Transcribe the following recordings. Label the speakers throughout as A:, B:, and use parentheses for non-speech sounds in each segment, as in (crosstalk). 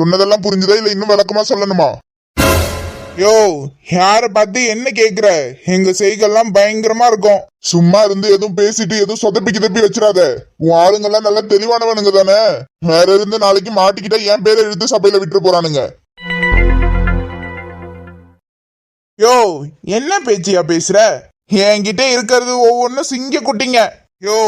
A: சொன்னதெல்லாம் புரிஞ்சுதா இல்ல இன்னும் விளக்கமா சொல்லணுமா?
B: யோ யார பார்த்து என்ன கேக்குற? எங்க செய்கெல்லாம் பயங்கரமா இருக்கும்.
A: சும்மா இருந்து எதுவும் பேசிட்டு எதுவும் சொதப்பி கிதப்பி வச்சிடாத. உன் ஆளுங்கெல்லாம் நல்லா தெளிவானவனுங்க தானே. வேற இருந்து நாளைக்கு மாட்டிக்கிட்டா என் பேரை எழுத்து சபையில விட்டுட்டு போறானுங்க.
B: யோ என்ன பேச்சியா பேசுற? என்கிட்ட இருக்கிறது ஒவ்வொன்றும் சிங்க குட்டிங்க. யோ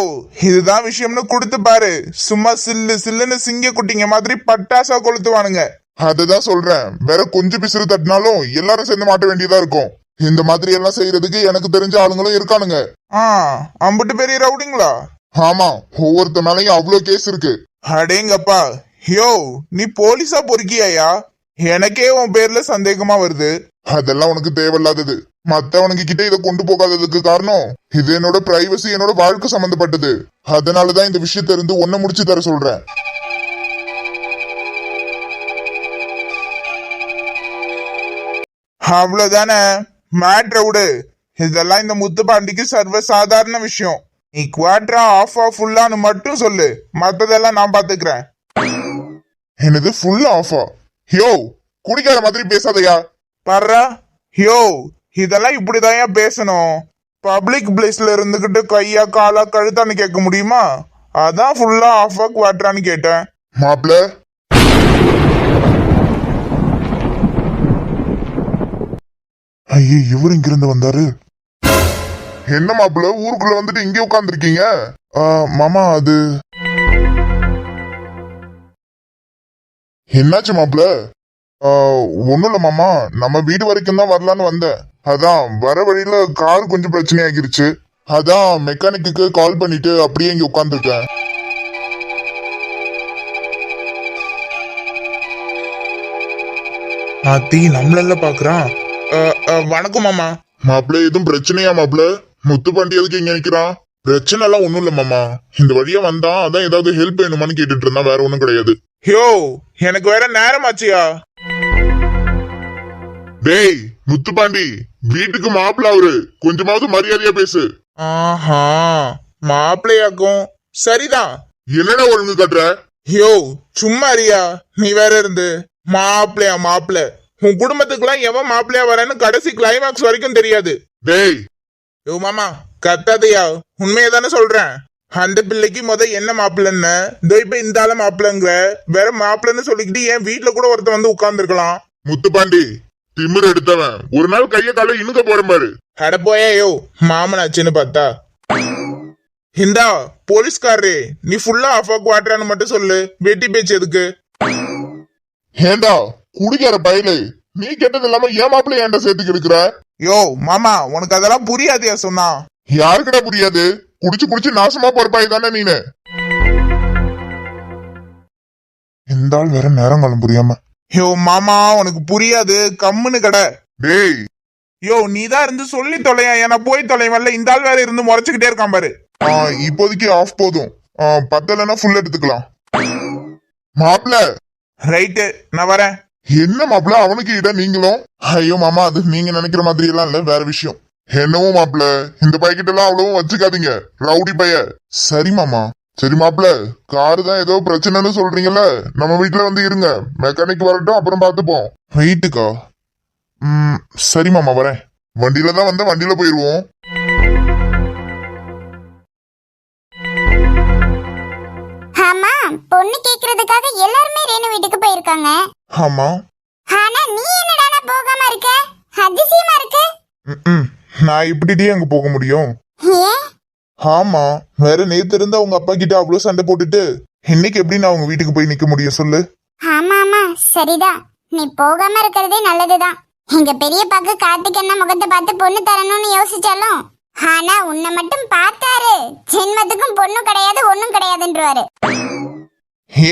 B: இதுதான் விஷயம்னு கொடுத்து பாரு. சும்மா சில்லு சில்லுன்னு சிங்க குட்டிங்க மாதிரி பட்டாசா கொளுத்துவானுங்க.
A: அதுதான் சொல்றேன். வேற கொஞ்சம் பிசுறு தட்டினாலும் எல்லாரும் சேர்ந்து மாட்ட வேண்டியதா இருக்கும். இந்த மாதிரி எல்லாம் செய்யறதுக்கு எனக்கு தெரிஞ்ச ஆளுங்களும் இருக்கானுங்க.
B: ஆ அம்புட்டு பெரிய ரவுடிங்களா?
A: ஆமா ஒவ்வொருத்த மேலயும் அவ்வளவு கேஸ் இருக்கு.
B: அடேங்கப்பா. யோ நீ போலீஸா பொறுக்கியாயா? எனக்கே உன் பேர்ல சந்தேகமா வருது.
A: அதெல்லாம் உனக்கு தேவையில்லாதது. மத்தவனுங்க கிட்ட இதை கொண்டு போகாததுக்கு காரணம் இது என்னோட பிரைவசி என்னோட வாழ்க்கை சம்பந்தப்பட்டது. அதனாலதான் இந்த விஷயத்த இருந்து ஒன்ன முடிச்சு தர சொல்றேன்.
B: அவ்வளவுதானே? மேட்ர விடு. இதெல்லாம் இந்த முத்துப்பாண்டிக்கு சர்வ சாதாரண விஷயம். நீ குவாட்ரா ஆஃப் ஆஃப் ஃபுல்லான்னு மட்டும் சொல்லு. மத்ததெல்லாம் நான் பாத்துக்கிறேன்.
A: என்னது ஃபுல் ஆஃபா யோ குடிக்காத மாதிரி பேசாதயா.
B: பர்றா. யோ இதெல்லாம் இப்படிதான் பேசணும். பப்ளிக் பிளேஸ்ல இருந்துகிட்டு கையா காலா கழுத்தான்னு கேட்க முடியுமா? அதான் ஃபுல்லா ஆஃப் ஆ குவாட்ரான்னு கேட்டேன்.
A: மாப்ள. ஐயே இவர் இங்கிருந்து வந்தாரு. என்ன மாப்பிள்ள ஊருக்குள்ள வந்துட்டு இங்கே உட்காந்துருக்கீங்க மாமா அது என்னாச்சு மாப்பிள்ள ஒண்ணும் இல்ல மாமா நம்ம வீடு வரைக்கும் தான் வரலான்னு வந்தேன். அதான் வர வழியில கார் கொஞ்சம் பிரச்சனை ஆகிருச்சு அதான் மெக்கானிக்கு கால் பண்ணிட்டு அப்படியே இங்க உட்காந்துருக்கேன்
B: ஆத்தி நம்மள பாக்குறான் வணக்கம் மாமா.
A: மாப்பிள்ள எதுவும் பிரச்சனையா மாப்பிள்ள? முத்துப்பாண்டி எதுக்கு இங்க நிக்கிறான்? பிரச்சனை எல்லாம் ஒண்ணும் இல்ல மாமா. இந்த வழியா வந்தான் அதான் ஏதாவது ஹெல்ப் வேணுமான்னு கேட்டுட்டு இருந்தா வேற ஒண்ணும் கிடையாது.
B: யோ எனக்கு வேற நேரம் ஆச்சியா?
A: டேய் முத்துப்பாண்டி வீட்டுக்கு மாப்பிள்ள அவரு. கொஞ்சமாவது மரியாதையா பேசு.
B: ஆஹா மாப்பிள்ளையாக்கும். சரிதான்
A: என்னடா ஒழுங்கு கட்டுற?
B: யோ சும்மா அறியா நீ வேற இருந்து. மாப்பிள்ளையா மாப்பிள்ள. உன் குடும்பத்துக்குலாம் எவன் மாப்பிள்ளையா வரேன்னு கடைசி கிளைமாக்ஸ் வரைக்கும் தெரியாது.
A: டேய்.
B: யோ மாமா கத்தாதையா. உண்மையை தானே சொல்றேன். அந்த பிள்ளைக்கு முத என்ன மாப்பிள்ளன்னு. இதோ இப்ப இந்த ஆள மாப்பிள்ளங்கிற. வேற மாப்பிள்ளன்னு சொல்லிக்கிட்டு என் வீட்டுல கூட ஒருத்தன் வந்து உட்கார்ந்துருக்கலாம்.
A: முத்துப்பாண்டி திமிர் எடுத்தவன். ஒரு நாள் கைய கால இணுக்க போறேன் பாரு.
B: அட போயா மாமனாச்சுன்னு பார்த்தா. இந்தா போலீஸ்காரரே நீ ஃபுல்லா ஆஃப் குவாட்ரான்னு மட்டும் சொல்லு. வெட்டி பேச்சு எதுக்கு?
A: ஏண்டா குடிக்கிற பயலு நீ கேட்டது இல்லாம ஏன் மாப்பிள்ள ஏன்டா சேர்த்துக்கு இருக்கிற?
B: யோ மாமா உனக்கு அதெல்லாம் புரியாதையா சொன்னா.
A: யாருக்கிட்ட புரியாது? குடிச்சு குடிச்சு நாசமா போறப்பாய் தானே நீனு. இந்த ஆள் வேற நேரம் காலம் புரியாம.
B: யோ மாமா உனக்கு புரியாது. கம்முன்னு கடை.
A: டேய்.
B: யோ நீ தான் இருந்து சொல்லி தொலையா? ஏன்னா போய் தொலைவல்ல. இந்த ஆள் வேற இருந்து முறைச்சுக்கிட்டே இருக்கான் பாரு.
A: ஆ, இப்போதைக்கு ஆஃப் போதும். ஆ, பத்தலைன்னா ஃபுல் எடுத்துக்கலாம். மாப்பிள
B: ரைட்டு நான் வரேன்.
A: என்ன மாப்பிள அவனுக்கு இட நீங்களும். ஐயோ மாமா அது நீங்க நினைக்கிற மாதிரி எல்லாம் இல்ல. வேற விஷயம். என்னவோ மாப்பிள இந்த பைக்கிட்ட எல்லாம் அவ்வளவும் வச்சுக்காதீங்க. ரவுடி பைய சரி மாமா. சரி மாப்பிள காரு தான் ஏதோ பிரச்சனைன்னு சொல்றீங்கல்ல? நம்ம வீட்டுல வந்து இருங்க. மெக்கானிக் வரட்டும் அப்புறம் பார்த்துப்போம். வெயிட்டுக்கா ம் சரி மாமா வரேன். வண்டியில தான் வந்தா வண்டியில போயிருவோம்.
C: ஆமா பொண்ணு கேக்குறதுக்காக எல்லாருமே ரேணு வீட்டுக்கு போயிருக்காங்க.
B: ஆமா.
C: ஆனா நீ என்னடானா போகாம இருக்க? அதிசயமா இருக்கு.
B: ம்ம். நான் இப்படிட்டே அங்க போக முடியும்?
C: ஏன்?
B: ஆமா வேற நேத்து இருந்து அவங்க அப்பா கிட்ட அவ்வளவு சண்டை போட்டுட்டு இன்னைக்கு எப்படி நான் அவங்க வீட்டுக்கு போய் நிக்க முடியும் சொல்லு?
C: ஆமா ஆமா சரிதான் நீ போகாம இருக்கிறதே நல்லதுதான். எங்க பெரியப்பாக்கு கார்த்திக் என்ன முகத்தை பார்த்து பொண்ணு தரணும்னு யோசிச்சாலும் ஆனா உன்னை மட்டும் பார்த்தாரு. ஜென்மத்துக்கும் பொண்ணு கிடையாது ஒண்ணும் கிடையாதுன்றவாரு.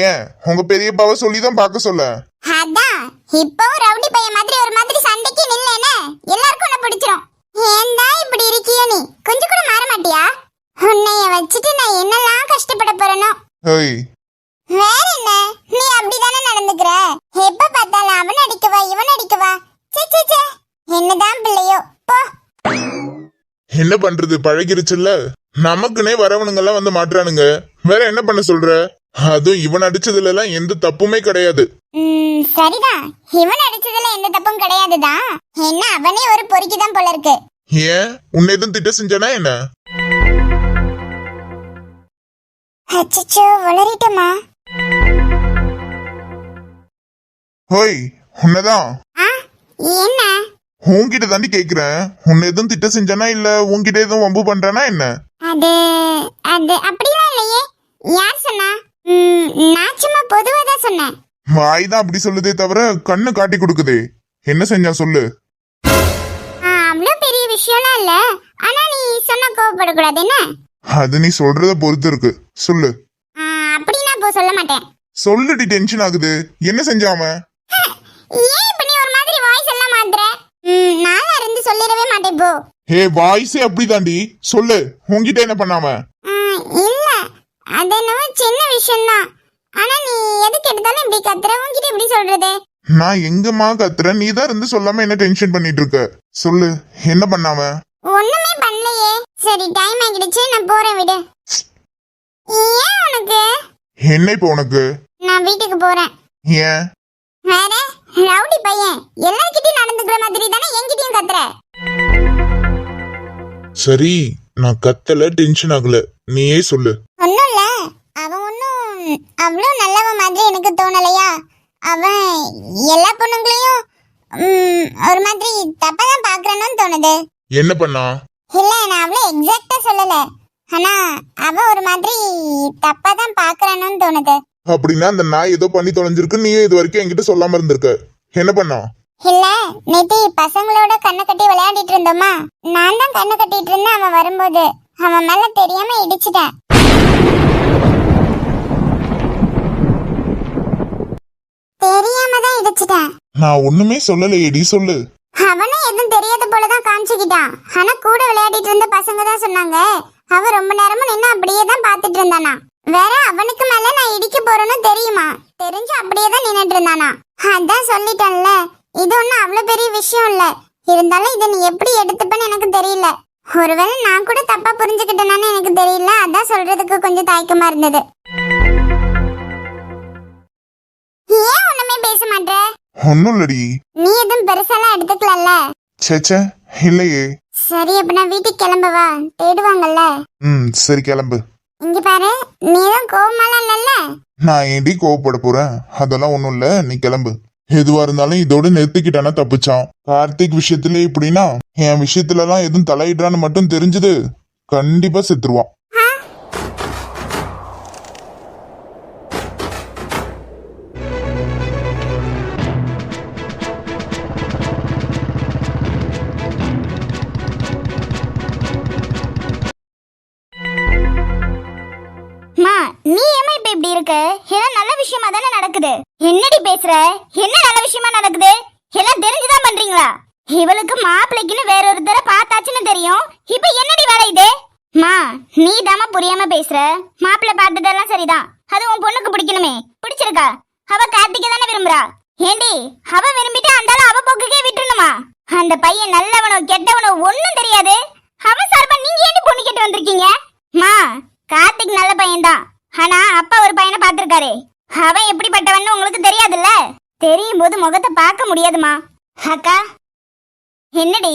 B: ஏன்? உங்க பெரியப்பாவை சொல்லிதான் பார்க்க சொல்ல.
C: அதான் இப்பவும் ரவுடி பையன் மாதிரி ஒரு மாதிரி சண்டைக்கு நில்லேனே எல்லாருக்கும் உன்னை பிடிச்சிரும். ஏன்டா இப்படி இருக்கிய நீ? கொஞ்சம் கூட மாற மாட்டியா? உன்னைய வச்சுட்டு நான் என்னெல்லாம் கஷ்டப்பட போறேனோ?
B: ஏய்
C: வேற என்ன நீ அப்படிதானே நடந்துக்கிற? எப்ப பார்த்தாலும் அவன் அடிக்கவா இவன் அடிக்கவா ச்சே ச்சே ச்சே. என்னதான் பிள்ளையோ போ.
B: என்ன பண்றது? பழகிருச்சுல்ல? நமக்குனே வரவனுங்க எல்லாம் வந்து மாட்டுறானுங்க. வேற என்ன பண்ண சொல்ற? அதுவும் இவன் அடிச்சதுல எல்லாம் எந்த தப்புமே கிடையாது.
C: ம், சரிதான். இவன் அடிச்சதுல எந்த தப்பும் கிடையாதுதான். என்ன அவனே ஒரு பொறுக்கிதான் போல இருக்கு.
B: ஏன்? உன்னை எதுவும் திட்ட செஞ்சானா என்ன?
C: அச்சச்சோ வளரிட்டமா
B: ஹோய் உன்னதான்
C: ஆ என்ன?
B: உன்கிட்ட தாண்டி கேக்குறேன். உன்னை எதுவும் திட்ட செஞ்சானா இல்ல உன்கிட்ட எதுவும் வம்பு பண்றானா என்ன?
C: அது அது அப்படிலாம் இல்லையே. யார் சொன்னா? நான் சும்மா பொதுவா தான் சொன்னேன்.
B: வாய் தான் அப்படி சொல்லுதே தவிர கண்ணு காட்டி கொடுக்குதே. என்ன செஞ்சான் சொல்லு?
C: அவ்வளோ பெரிய விஷயம்லாம் இல்ல. ஆனா நீ சொன்னா கோவப்படக்கூடாது என்ன?
B: அது நீ சொல்றத பொறுத்து இருக்கு. சொல்லு.
C: அப்படின்னா இப்போ சொல்ல மாட்டேன்.
B: சொல்லுடி டென்ஷன் ஆகுது. என்ன செஞ்சாம
C: ஏன் இப்ப நீ ஒரு மாதிரி வாய்ஸ் எல்லாம் மாத்துற? ம், நானா இருந்து சொல்லிடவே மாட்டேன் இப்போ
B: ஹே வாய்ஸே அப்படிதாண்டி சொல்லு. உன்கிட்ட என்ன பண்ணாம
C: ஆ, இல்ல. அது என்னவோ சின்ன விஷயம்தான். ஆனா நீ எதுக்கு எடுத்தாலும் இப்படி கத்துற? உன்கிட்ட எப்படி சொல்றது?
B: நான் எங்கம்மா கத்துறேன்? நீ தான் இருந்து சொல்லாம என்ன டென்ஷன் பண்ணிட்டு இருக்க? சொல்லு. என்ன பண்ணாம
C: ஒண்ணுமே பண்ணலையே. சரி டைம் ஆகிடுச்சு நான் போறேன் விடு. ஏன் உனக்கு?
B: என்ன இப்போ உனக்கு?
C: நான் வீட்டுக்கு போறேன்.
B: ஏன்?
C: வேற ரவுடி பையன். எல்லார்கிட்டயும் நடந்துக்கிற மாதிரி தானே என்கிட்டயும் கத்துற?
B: சரி நான் கத்தல டென்ஷன் ஆகல. நீயே சொல்லு.
C: ஒன்னும் இல்ல. அவன் ஒன்னும் அவ்வளோ நல்லவன் மாதிரி எனக்கு தோணலையா? அவன் எல்லா பொண்ணுங்களையும் ம், ஒரு மாதிரி தப்பா தான் பாக்குறான்னு தோணுது.
B: என்ன பண்ணா?
C: இல்ல நான் அவ்வளோ எக்ஸாக்டா சொல்லல. ஆனா ஒரு மாதிரி தப்பா தான் பாக்குறான்னு தோணுது.
B: அப்படின்னா அந்த நாய் ஏதோ பண்ணி தொலைஞ்சிருக்கு. நீயே இது வரைக்கும் என்கிட்ட சொல்லாம இருந்திருக்க. என்ன பண்ணா?
C: இல்ல நேத்தி பசங்களோட கண்ணை கட்டி விளையாடிட்டு இருந்தோமா? நான் தான் கண்ணை கட்டிட்டு இருந்தேன் அவன் வரும்போது. அவன் மேல தெரியாம இடிச்சிட்டேன். தெரியாம தான் இடிச்சிட்டேன்.
B: நான் ஒண்ணுமே சொல்லலையேடி சொல்லு.
C: அவனும் எதுவும் தெரியாத போலதான் காமிச்சுக்கிட்டான். ஆனா கூட விளையாடிட்டு இருந்த பசங்க தான் சொன்னாங்க. அவன் ரொம்ப நேரமும் நின்னு அப்படியே தான் பாத்துட்டு இருந்தானா. வேற அவனுக்கு மேல நான் இடிக்க போறேன்னு தெரியுமா? தெரிஞ்சு அப்படியே தான் நின்னுட்டு இருந்தானா. அதான் சொல்லிட்டேன்ல. இது ஒண்ணும் அவ்வளவு பெரிய விஷயம் இல்ல. இருந்தாலும் இதை நீ எப்படி எடுத்துப்பேன்னு எனக்கு தெரியல. ஒருவேளை நான் கூட தப்பா புரிஞ்சுக்கிட்டேனான்னு எனக்கு தெரியல. அதான் சொல்றதுக்கு கொஞ்சம் தயக்கமா இருந்தது. ஏன் ஒண்ணுமே பேச மாட்டே?
B: ஒன்னும் இல்லடி
C: நீ எதுவும் பெருசாலாம் எடுத்துக்கலல்ல?
B: சேச்சே இல்லையே.
C: சரி அப்ப நான் வீட்டுக்கு கிளம்பவா தேடுவாங்கல்ல?
B: ம் சரி கிளம்பு.
C: இங்க பாரு நீ தான் கோவமாலாம் இல்லல்ல?
B: நான் ஏண்டி கோவப்பட போறேன்? அதெல்லாம் ஒண்ணும் இல்ல நீ கிளம்பு. எதுவா இருந்தாலும் இதோட நிறுத்திக்கிட்டானா தப்பிச்சான். கார்த்திக் விஷயத்துல இப்படின்னா என் விஷயத்துல எல்லாம் எதுவும் தலையிடுறான்னு மட்டும் தெரிஞ்சது. கண்டிப்பா செத்துருவான்.
C: பேசுற? என்ன நல்ல விஷயமா நடக்குது? எல்லாம் தெரிஞ்சுதான் பண்றீங்களா? இவளுக்கு மாப்பிள்ளைக்குன்னு வேற ஒருத்தரை பார்த்தாச்சுன்னு தெரியும். இப்ப என்னடி வேலை இது? மா நீ தாமா புரியாம பேசுற. மாப்பிள்ளை பார்த்ததெல்லாம் சரிதான். அது உன் பொண்ணுக்கு பிடிக்கணுமே. பிடிச்சிருக்கா? அவ கார்த்திகை தானே விரும்புறா? ஏண்டி அவ விரும்பிட்டு அந்தாலும் அவ போக்குக்கே விட்டுணுமா அந்த பையன் நல்லவனோ கெட்டவனோ ஒண்ணும் தெரியாது. அவன் சார்பா நீங்க ஏண்டி பொண்ணு கேட்டு வந்திருக்கீங்க? மா கார்த்திக் நல்ல பையன்தான். ஆனா அப்பா ஒரு பையனை பார்த்திருக்காரு. அவன் எப்படிப்பட்டவன்னு உங்களுக்கு தெரியாதுல்ல? தெரியும் போது முகத்தை பார்க்க முடியாதுமா. அக்கா என்னடி?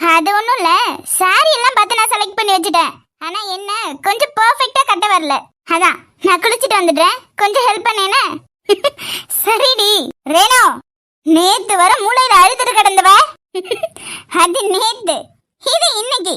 C: அது ஒண்ணும் இல்ல. சாரி எல்லாம் பார்த்து நான் செலக்ட் பண்ணி வச்சுட்டேன். ஆனா என்ன கொஞ்சம் பெர்ஃபெக்ட்டா கட்ட வரல. அதான் நான் குளிச்சுட்டு வந்துடுறேன். கொஞ்சம் ஹெல்ப் பண்ணேனே. (laughs) சரிடி. ரேணு நேத்து வர மூளையில அழுதுட்டு கிடந்தவ. (laughs) அது நேத்து. இது இன்னைக்கு.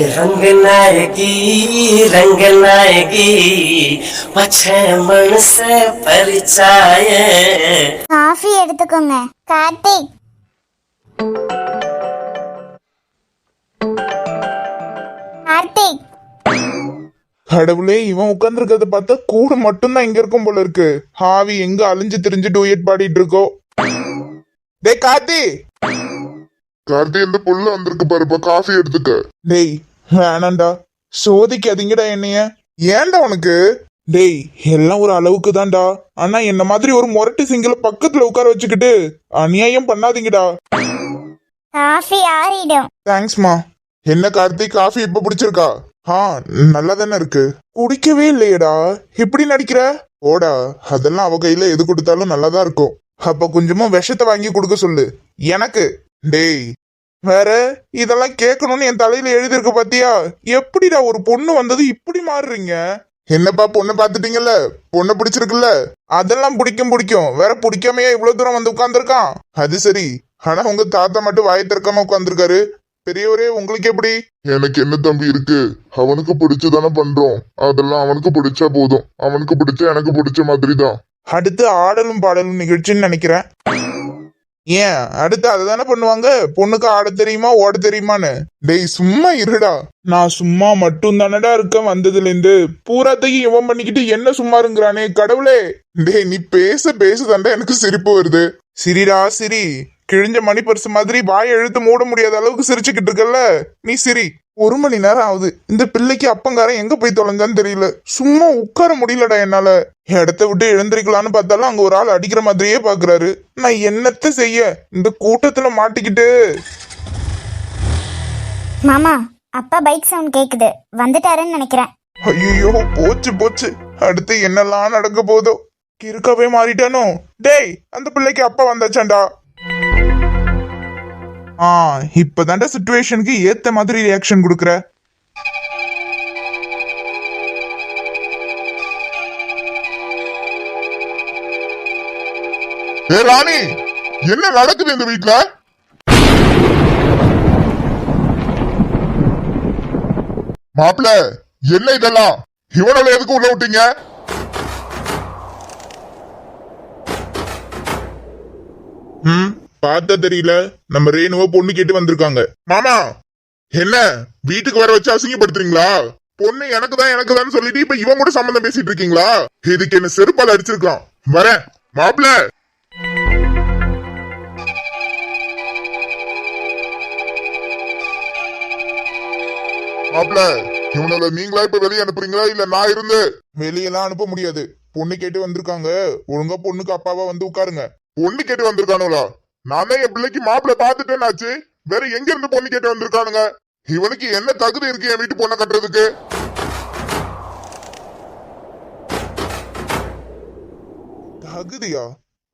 D: ஹே, ரங்கநாயகி ரங்கநாயகி பச்சை மனச பரிச்சாய
C: காஃபி எடுத்துக்கோங்க. கார்த்திக் கார்த்திக்
B: கடவுளே இவன் உட்கார்ந்துருக்கிறத பார்த்தா கூடு மட்டும்தான் இங்க இருக்கும் போல இருக்கு. ஹாவி எங்க அழிஞ்சு திரிஞ்சு டூயட் பாடிட்டு இருக்கோ? டேய் கார்த்தி.
A: கார்த்தி இந்த புள்ள வந்திருக்கு பாருப்பா காஃபி எடுத்துக்க.
B: டேய் வேணாண்டா. சோதிக்காதீங்கடா என்னைய. ஏன்டா உனக்கு? டேய் எல்லாம் ஒரு அளவுக்கு தான்டா. ஆனா என்ன மாதிரி ஒரு முரட்டு சிங்கிள பக்கத்துல உட்கார வச்சுக்கிட்டு அநியாயம் பண்ணாதீங்கடா.
C: காஃபி ஆறிடும்.
B: தேங்க்ஸ்மா என்ன கார்த்திக் காஃபி இப்ப பிடிச்சிருக்கா? ஆ நல்லா தானே இருக்கு. குடிக்கவே இல்லையேடா. எப்படி நடிக்கிற? ஓடா அதெல்லாம் அவ கையில எது கொடுத்தாலும் நல்லாதான் இருக்கும். அப்ப கொஞ்சமா விஷத்தை வாங்கி கொடுக்க சொல்லு. எனக்கு. டேய் வேற இதெல்லாம் கேட்கணும்னு என் தலையில எழுதியிருக்கு பாத்தியா? எப்படிடா ஒரு பொண்ணு வந்தது இப்படி மாறுறீங்க? என்னப்பா பொண்ணு பாத்துட்டீங்கல்ல பொண்ணு பிடிச்சிருக்குல்ல? அதெல்லாம் பிடிக்கும் பிடிக்கும். வேற பிடிக்காமையா இவ்வளவு தூரம் வந்து உட்கார்ந்துருக்கான். அது சரி. ஆனா உங்க தாத்தா மட்டும் வாயை திறக்காம உட்கார்ந்துருக்காரு. பெரியவரே உங்களுக்கு எப்படி?
A: எனக்கு என்ன தம்பி இருக்கு? அவனுக்கு பிடிச்சதானே பண்றோம். அதெல்லாம் அவனுக்கு பிடிச்சா போதும். அவனுக்கு பிடிச்ச எனக்கு பிடிச்ச மாதிரி தான்
B: அடுத்து ஆடலும் பாடலும் நிகழ்ச்சின்னு நினைக்கிறேன். ஏன்? அடுத்து அதை தானே பண்ணுவாங்க? பொண்ணுக்கு ஆட தெரியுமா ஓட தெரியுமான்னு? டேய் சும்மா இருடா. நான் சும்மா மட்டும் தானடா இருக்கேன் வந்ததுல இருந்து பூராத்தையும் இவன் பண்ணிக்கிட்டு என்ன சும்மா இருங்கிறானே கடவுளே. டேய் நீ பேச பேச தாண்டா எனக்கு சிரிப்பு வருது. சிரிடா சிரி. கிழிஞ்ச மணி பரிசு மாதிரி வாயை எழுத்து மூட முடியாத அளவுக்கு சிரிச்சுக்கிட்டு இருக்கல்ல? நீ சிரி. ஒரு மணி நேரம் ஆகுது. இந்த பிள்ளைக்கு அப்பங்காரன் எங்க போய் தொலைஞ்சான்னு தெரியல. சும்மா உட்கார முடியலடா என்னால. இடத்த விட்டு எழுந்திருக்கலான்னு பார்த்தாலும் அங்க ஒரு ஆள் அடிக்கிற மாதிரியே பாக்குறாரு நான் என்னத்த செய்ய? இந்த கூட்டத்துல மாட்டிக்கிட்டு.
C: மாமா அப்பா பைக் சவுண்ட் கேக்குது. வந்துட்டாருன்னு நினைக்கிறேன்.
B: ஐயோ போச்சு போச்சு. அடுத்து என்னெல்லாம் நடக்க போதோ? கிறுக்கவே மாறிட்டானோ? டேய் அந்த பிள்ளைக்கு அப்பா வந்தாச்சாண்டா? ஆ இப்பதான்டா சுச்சுவேஷனுக்கு ஏத்த மாதிரி ரியாக்ஷன் கொடுக்குற.
A: ஏ ராணி என்ன நடக்குது இந்த வீட்ல? மாப்பிள என்ன இதெல்லாம்? இவனோட எதுக்கு உள்ள விட்டீங்க?
B: ம்? பார்த்தா தெரியல நம்ம ரேணுவ பொண்ணு கேட்டு வந்திருக்காங்க.
A: மாமா என்ன வீட்டுக்கு வர வச்சு அசிங்கப்படுத்துறீங்களா? பொண்ணு எனக்கு தான் எனக்கு தான் சொல்லிட்டு இப்ப இவன் கூட சம்மந்தம் பேசிட்டு இருக்கீங்களா? இதுக்கு என்ன செருப்பால் அடிச்சிருக்கலாம் வரேன் மாப்பிள மாப்பிள இவனோட நீங்களா இப்ப வெளியே அனுப்புறீங்களா? இல்ல நான் இருந்து
B: வெளியெல்லாம் அனுப்ப முடியாது. பொண்ணு கேட்டு வந்திருக்காங்க. ஒழுங்கா பொண்ணுக்கு அப்பாவா வந்து உட்காருங்க.
A: பொண்ணு கேட்டு வந்திருக்கானுங்களா? நான் என் பிள்ளைக்கு மாப்பிள பாத்துட்டேன்னாச்சு வேற எங்க இருந்து பொண்ணு கேட்டு வந்திருக்கானுங்க? இவனுக்கு என்ன தகுதி இருக்கு என் வீட்டு பொண்ணை கட்டுறதுக்கு?
B: தகுதியா?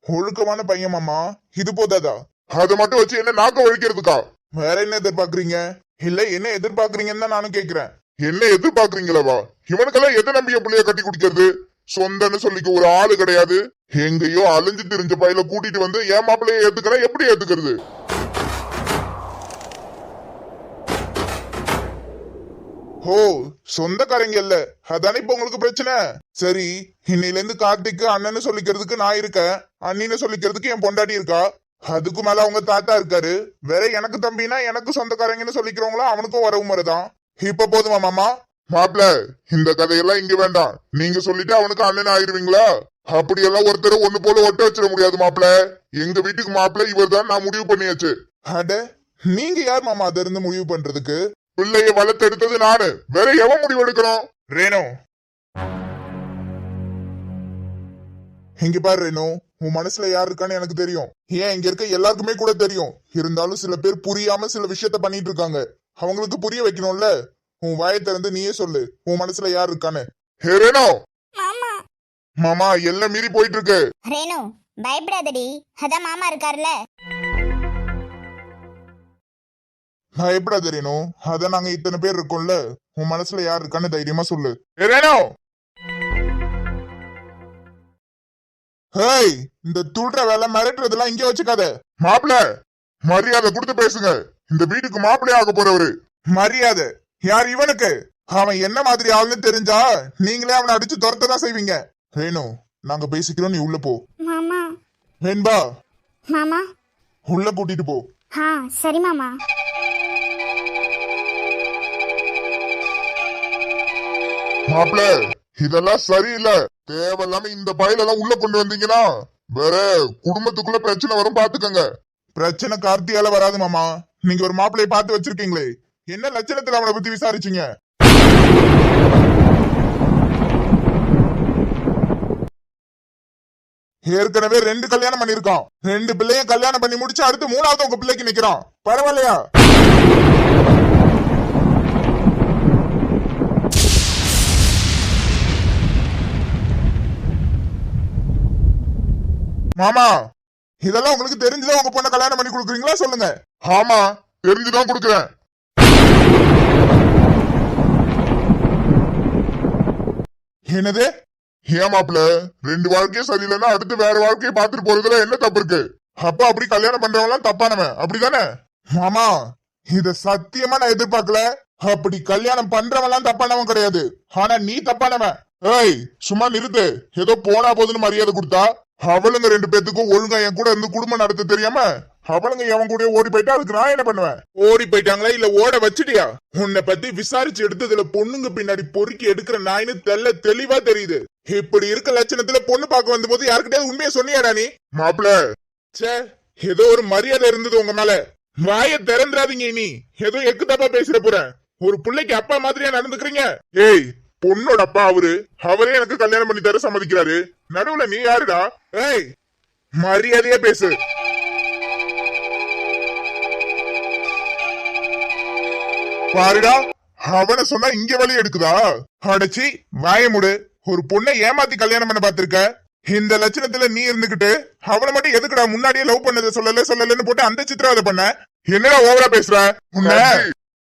B: ஒழுக்கமான பையன் மாமா. இது போதாதா?
A: அதை மட்டும் வச்சு என்ன நாக்க ஒழிக்கிறதுக்கா?
B: வேற என்ன எதிர்பார்க்கறீங்க? இல்ல என்ன எதிர்பார்க்கறீங்கன்னு தான் நானும் கேக்குறேன்
A: என்ன எதிர்பார்க்கறீங்களவா? இவனுக்கெல்லாம் எதை நம்பிய புள்ளைய கட்டி குடிக்கிறது? சொந்தன்னு சொல்லிக்க ஒரு ஆளு கிடையாது. எங்கேயோ அழிஞ்சிட்டு திரிஞ்ச பையில கூட்டிட்டு வந்து என் மாப்பிள்ளைய ஏத்துக்கிறேன் எப்படி ஏத்துக்கிறது?
B: ஓ சொந்தக்காரங்க இல்ல. அதானே இப்ப உங்களுக்கு பிரச்சனை? சரி இன்னையில இருந்து கார்த்திக்கு அண்ணன்னு சொல்லிக்கிறதுக்கு நான் இருக்கேன். அண்ணின்னு சொல்லிக்கிறதுக்கு என் பொண்டாட்டி இருக்கா? அதுக்கு மேல அவங்க தாத்தா இருக்காரு. வேற எனக்கு தம்பினா எனக்கு சொந்தக்காரங்கன்னு சொல்லிக்கிறவங்களா அவனுக்கும் வரவு முறைதான் இப்ப போதுமா மாமா?
A: மாப்பிள இந்த கதையெல்லாம் இங்க வேண்டாம். நீங்க சொல்லிட்டு அவனுக்கு அண்ணன் ஆயிருவீங்களா? அப்படியெல்லாம் ஒருத்தர் ஒண்ணு போல ஒட்ட வச்சிட முடியாது மாப்பிள. எங்க வீட்டுக்கு மாப்பிள இவர் தான் நான் முடிவு பண்ணியாச்சு.
B: அட நீங்க யார் மாமா அதை இருந்து முடிவு பண்றதுக்கு?
A: பிள்ளைய வளர்த்தெடுத்தது நானு. வேற எவன் முடிவு எடுக்கணும்?
B: ரேணு. இங்க பாரு ரேணு உன் மனசுல யார் இருக்கான்னு எனக்கு தெரியும். ஏன் இங்க இருக்க எல்லாருக்குமே கூட தெரியும். இருந்தாலும் சில பேர் புரியாம சில விஷயத்த பண்ணிட்டு இருக்காங்க. அவங்களுக்கு புரிய வைக்கணும்ல. உன் வாயை திறந்து நீயே சொல்லு. உன் மனசுல யார் இருக்கான்னு.
A: ஹே ரேணு
C: மாமா!
A: மாமா எல்லாம் மீறி போயிட்டு இருக்கு
C: ரேணு பயப்படாதடி. அதான் மாமா இருக்காருல்ல.
B: பயப்படாத ரேணு அதான் நாங்க இத்தனை பேர் இருக்கோம்ல. உன் மனசுல யார் இருக்கான்னு தைரியமா சொல்லு.
A: ஹே ரேணு
B: ஹேய் இந்த துள்ற வேலை மிரட்டுறதெல்லாம் இங்க வச்சுக்காத.
A: மாப்பிள மரியாதை கொடுத்து பேசுங்க. இந்த வீட்டுக்கு மாப்பிள்ளைய ஆக போறவரு.
B: மரியாதை. யார் இவனுக்கு? அவன் என்ன மாதிரி ஆளுன்னு தெரிஞ்சா நீங்களே அவனை அடிச்சு துரத்த தான் செய்வீங்க. ரேணு நாங்க பேசிக்கிறோம் நீ உள்ள போ.
C: மாமா.
B: வேண்பா
C: மாமா.
B: உள்ள கூட்டிட்டு போ.
C: ஆ சரி மாமா.
A: மாப்பிள இதெல்லாம் சரியில்லை. தேவையில்லாம இந்த பயலெல்லாம் உள்ள கொண்டு வந்தீங்கன்னா வேற குடும்பத்துக்குள்ள பிரச்சனை வரும் பாத்துக்கங்க.
B: பிரச்சனை கார்த்தியால வராது மாமா. நீங்க ஒரு மாப்பிள்ளைய பார்த்து வச்சிருக்கீங்களே. என்ன லட்சணத்துல அவனை பத்தி விசாரிச்சீங்க? ஏற்கனவே ரெண்டு கல்யாணம் பண்ணிருக்கான் ரெண்டு பிள்ளைய கல்யாணம் பண்ணி முடிச்சு அடுத்து மூணாவது உங்க பிள்ளைக்கு நிக்கிறான். பரவாயில்லையா? மாமா இதெல்லாம் உங்களுக்கு தெரிஞ்சுதான் உங்க பொண்ணை கல்யாணம் பண்ணி கொடுக்குறீங்களா சொல்லுங்க.
A: ஆமா தெரிஞ்சுதான் கொடுக்குறேன்.
B: என்னது?
A: ஏமாப்ல ரெண்டு வாழ்க்கையும் சரியில்லைன்னா அடுத்து வேற வாழ்க்கையை பார்த்துட்டு போறதுல என்ன தப்பு இருக்கு?
B: அப்ப அப்படி கல்யாணம் பண்றவங்களாம் தப்பானவன். அப்படிதானே? ஆமா. இத சத்தியமா நான் எதிர்பார்க்கல. அப்படி கல்யாணம் பண்றவன்லாம் தப்பானவன் கிடையாது. ஆனா நீ தப்பானவன். ஏய் சும்மா நிறுத்து. ஏதோ போனா போதுன்னு மரியாதை கொடுத்தா அவளுங்க ரெண்டு பேத்துக்கும் ஒழுங்கா என் கூட இருந்து குடும்பம் நடத்த தெரியாம அவளுங்க எவன் கூட ஓடி போயிட்டா அதுக்கு நான் என்ன பண்ணுவேன்? ஓடி போயிட்டாங்களா இல்ல ஓட வச்சுட்டியா? உன்னை பத்தி விசாரிச்சு எடுத்ததுல பொண்ணுங்க பின்னாடி பொறுக்கி எடுக்கிற நாயின்னு தெல்ல தெளிவா தெரியுது. இப்படி இருக்க லட்சணத்துல பொண்ணு பார்க்க வந்தபோது யாருக்கிட்டயாவது உண்மையை சொன்னியாடா நீ?
A: மாப்பிள
B: ச்சே ஏதோ ஒரு மரியாதை இருந்தது உங்க மேல. வாய திறந்துடாதீங்க இனி. ஏதோ எக்கு தப்பா பேசிட போறேன் ஒரு பிள்ளைக்கு அப்பா மாதிரியா நடந்துக்கிறீங்க? ஏய் பொண்ணோட அப்பா அவரு. அவரே எனக்கு கல்யாணம் பண்ணி தர சம்மதிக்கிறாரு. நடுவுல நீ யாருடா? ஏய் மரியாதையா பேசு. பாருடா அவன சொன்னா இங்க வழி எடுக்குதா? அடைச்சி வாய முடு. ஒரு பொண்ணை ஏமாத்தி கல்யாணம் பண்ண பாத்திருக்க இந்த லட்சணத்துல நீ இருந்துகிட்டு அவனை மட்டும் எதுக்குடா முன்னாடியே லவ் பண்ணத சொல்லல சொல்லலன்னு போட்டு அந்த சித்திரவதை பண்ண? என்னடா ஓவரா பேசுற? உன்ன?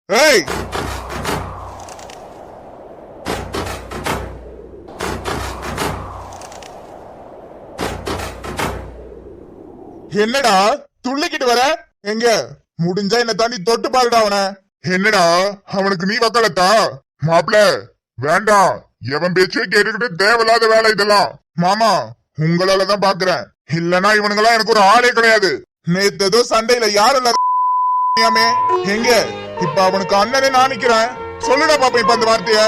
B: ஏய்! என்னடா துள்ளிக்கிட்டு வர? எங்க? முடிஞ்சா என்ன தாண்டி தொட்டு பாருடா அவனை.
A: என்னடா அவனுக்கு நீ வக்கலத்தா மாப்பிள வேண்டாம் எவன் பேச்சே கேட்டுக்கிட்டு தேவையில்லாத வேலை இதெல்லாம்.
B: மாமா உங்களால தான் பாக்குறேன். இல்லனா இவனுங்கெல்லாம் எனக்கு ஒரு ஆளே கிடையாது. நேத்து ஏதோ சண்டையில யாரும் எங்க (laughs) இப்ப அவனுக்கு அண்ணனே நான் நிக்கிறேன். சொல்லுடா பாப்பா இப்ப அந்த வார்த்தைய.